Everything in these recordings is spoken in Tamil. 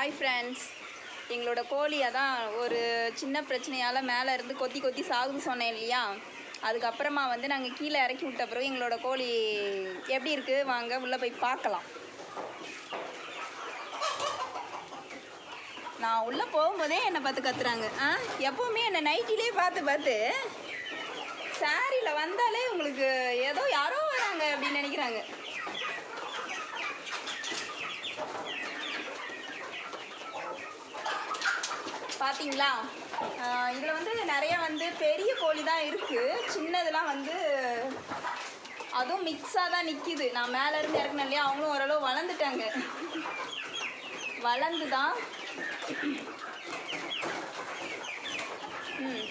ஹாய் ஃப்ரெண்ட்ஸ் எங்களோட கோழி அதான் ஒரு சின்ன பிரச்சனையால் மேலே இருந்து கொத்தி கொத்தி சாகுது சொன்னேன் இல்லையா? அதுக்கப்புறமா வந்து நாங்கள் கீழே இறக்கி விட்ட பிறகு எங்களோட கோழி எப்படி இருக்குது வாங்க உள்ளே போய் பார்க்கலாம். நான் உள்ளே போகும்போதே என்னை பார்த்து கத்துறாங்க. ஆ? எப்போவுமே என்னை நைட்டிலே பார்த்து பார்த்து சாரியில் வந்தாலே உங்களுக்கு ஏதோ யாரோ வராங்க அப்படின்னு நினைக்கிறாங்க. பார்த்தீங்களா இதில் வந்து நிறைய வந்து பெரிய கோழி தான் இருக்குது சின்னதெல்லாம் வந்து அதுவும் மிக்ஸாக தான் நிற்கிது நான் மேலே இருந்து இறக்குனேன் இல்லையா? அவங்களும் ஓரளவு வளர்ந்துட்டாங்க. வளர்ந்து தான் ம்.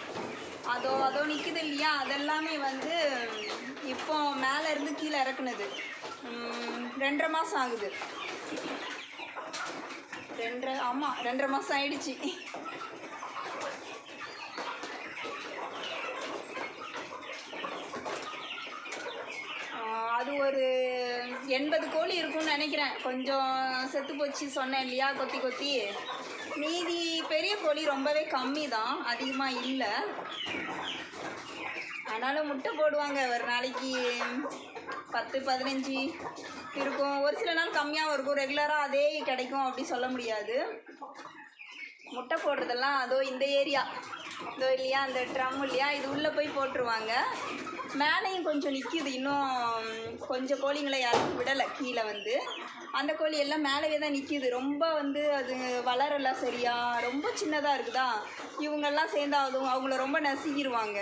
அதோ அதோ நிற்குது இல்லையா? அதெல்லாமே வந்து இப்போ மேலே இருந்து கீழே இறக்குனது. ரெண்டரை மாதம் ஆகுது. ரெண்டரை ஆமாம் ரெண்டரை மாதம் ஆயிடுச்சு ஆஹ் அது ஒரு எண்பது கோழி இருக்கும்னு நினைக்கிறேன். கொஞ்சம் செத்து போச்சு சொன்னேன் இல்லையா கொத்தி கொத்தி. மீதி பெரிய கோழி ரொம்பவே கம்மி தான் அதிகமாக இல்லை. ஆனாலும் முட்டை போடுவாங்க ஒரு நாளைக்கு பத்து பதினஞ்சு இருக்கும். ஒரு சில நாள் கம்மியாகவும் இருக்கும். ரெகுலராக அதே கிடைக்கும் அப்படி சொல்ல முடியாது. முட்டை போடுறதெல்லாம் அதோ இந்த ஏரியா. இதோ இல்லையா அந்த ட்ரம் இல்லையா இது உள்ளே போய் போட்டுருவாங்க. மேலேயும் கொஞ்சம் நிற்கிது இன்னும் கொஞ்சம் கோழிங்களை யாரும் விடலை கீழே வந்து. அந்த கோழி எல்லாம் மேலவே தான் நிற்கிது ரொம்ப வந்து அது வளரலாம் சரியா. ரொம்ப சின்னதாக இருக்குதா? இவங்கெல்லாம் சேர்ந்தாதும் அவங்கள ரொம்ப நசுக்கிடுவாங்க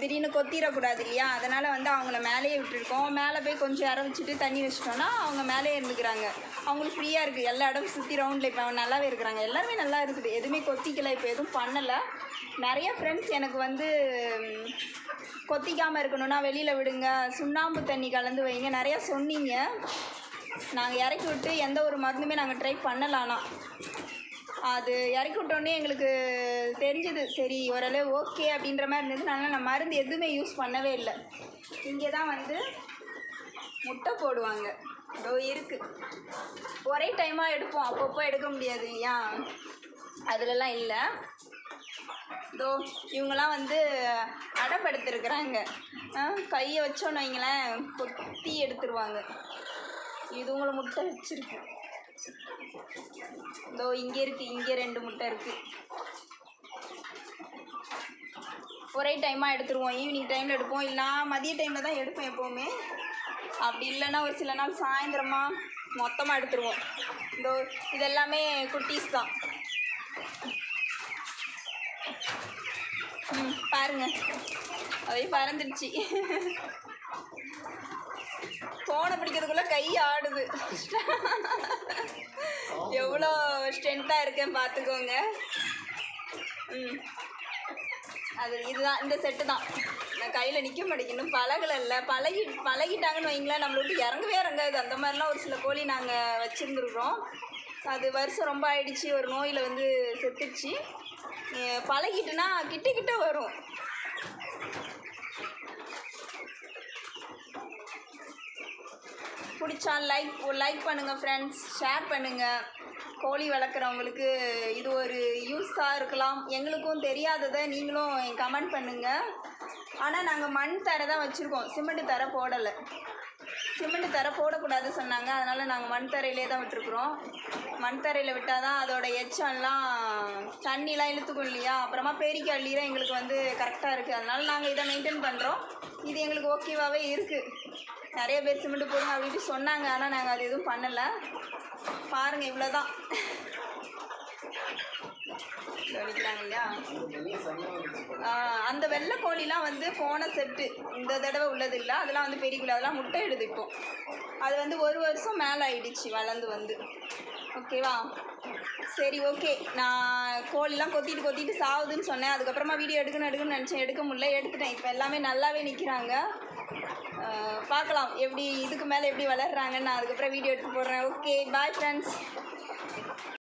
திடீர்னு கொத்திடக்கூடாது இல்லையா? அதனால் வந்து அவங்கள மேலேயே விட்டுருக்கோம். மேலே போய் கொஞ்சம் இற வச்சுட்டு தண்ணி வச்சிட்டோன்னா அவங்க மேலேயே இருந்துக்கிறாங்க. அவங்களுக்கு ஃப்ரீயாக இருக்குது எல்லா இடமும் சுற்றி ரவுண்டில் இப்போ அவங்க நல்லாவே இருக்கிறாங்க எல்லாருமே நல்லா இருக்குது. எதுவுமே கொத்திக்கலை இப்போ எதுவும் பண்ணலை. நிறைய ஃப்ரெண்ட்ஸ் எனக்கு வந்து கொத்திக்காமல் இருக்கணும்னா வெளியில் விடுங்க. சுண்ணாம்பு தண்ணி கலந்து வைங்க. நிறையா சொன்னீங்க. நாங்கள் இறக்கி விட்டு எந்த ஒரு மருந்துமே நாங்கள் ட்ரை பண்ணலாம்னா அது இறக்கி விட்டோன்னே எங்களுக்கு தெரிஞ்சது சரி ஓரளவு ஓகே அப்படின்ற மாதிரி இருந்தது அதனால் நான் மருந்து எதுவுமே யூஸ் பண்ணவே இல்லை. இங்கே தான் வந்து முட்டை போடுவாங்க. இதோ இருக்குது ஒரே டைமாக எடுப்போம். அப்பப்போ எடுக்க முடியாது ஏன்? அதுலலாம் இல்லை. இதோ இவங்கெல்லாம் வந்து அடப்படுத்திருக்கிறாங்க. கையை வச்சோன்னு வைங்களேன் கொத்தி எடுத்துருவாங்க. இதுவங்களை முட்டை வச்சிருக்கு. இதோ இங்கே இருக்கு இங்கே ரெண்டு முட்டை இருக்கு. ஒரே டைமாக எடுத்துருவோம். ஈவினிங் டைமில் எடுப்போம். இல்லைனா மதிய டைமில் தான் எடுப்பேன் எப்போவுமே. அப்படி இல்லைன்னா ஒரு சில நாள் சாயந்தரமாக மொத்தமாக எடுத்துருவோம். இதோ இதெல்லாமே குட்டீஸ் தான். ம் பாருங்கள் அதே பறந்துடுச்சு. ஃபோனை பிடிக்கிறதுக்குள்ள கை ஆடுது. எவ்வளோ ஸ்ட்ரென்த்தாக இருக்கேன் பார்த்துக்கோங்க. ம். அது இதுதான் இந்த செட்டு தான். நான் கையில் நிற்க மாட்டேங்கணும் பழகலைல்ல பழகி பழகிட்டாங்கன்னு வைங்களேன் நம்மளை விட்டு இறங்கவே இறங்காது. அந்த மாதிரிலாம் ஒரு சில கோழி நாங்கள் வச்சுருந்துருக்குறோம். அது வருஷம் ரொம்ப ஆயிடுச்சு. ஒரு நோயில் வந்து செத்துடுச்சு பழகிட்டுனா கிட்ட கிட்ட வரும். பிடிச்சா லைக் லைக் பண்ணுங்கள் ஃப்ரெண்ட்ஸ் ஷேர் பண்ணுங்கள் கோழி வளர்க்குறவங்களுக்கு இது ஒரு யூஸாக இருக்கலாம். எங்களுக்கும் தெரியாததை நீங்களும் கமெண்ட் பண்ணுங்கள் ஆனால் நாங்கள் மண் தரை தான் வச்சுருக்கோம். சிமெண்ட் தரை போடலை. சிமெண்ட் தரை போடக்கூடாது சொன்னாங்க. அதனால் நாங்கள் மண் தரையிலே தான் விட்டுருக்குறோம். மண் தரையில் விட்டால் தான் அதோட எச்சம்லாம் தண்ணிலாம் இழுத்துக்கும் இல்லையா? அப்புறமா பெருக்கி அள்ளிதான் எங்களுக்கு வந்து கரெக்டாக இருக்குது அதனால் நாங்கள் இதை மெயின்டைன் பண்ணுறோம் இது எங்களுக்கு ஓகேவாகவே இருக்குது நிறைய பேர் சிமெண்ட் போடுங்க அப்படின்ட்டு சொன்னாங்க. ஆனால் நாங்கள் அது எதுவும் பண்ணலை. பாருங்கள் இவ்வளோ தான் கவனிக்கிறாங்க இல்லையா அந்த வெள்ளை கோழிலாம் வந்து போன செட்டு. இந்த தடவை உள்ளது இல்லை அதெல்லாம் வந்து பெரிய கோழி அதெல்லாம் முட்டை இடுது இப்போ. அது வந்து ஒரு வருஷம் மேலே ஆயிடுச்சு வளர்ந்து வந்து. ஓகேவா? சரி ஓகே. நான் கோழிலாம் கொத்திட்டு கொத்திட்டு சாவுதுன்னு சொன்னேன். அதுக்கப்புறமா வீடியோ எடுக்கணும் எடுக்கணும்னு நினச்சேன். எடுக்க முடியல. எடுத்துட்டேன். இப்போ எல்லாமே நல்லாவே நிற்கிறாங்க பார்க்கலாம். எப்படி இதுக்கு மேலே எப்படி வளர்கிறாங்கன்னு நான் அதுக்கப்புறம் வீடியோ எடுத்து போடுறேன். Okay bye friends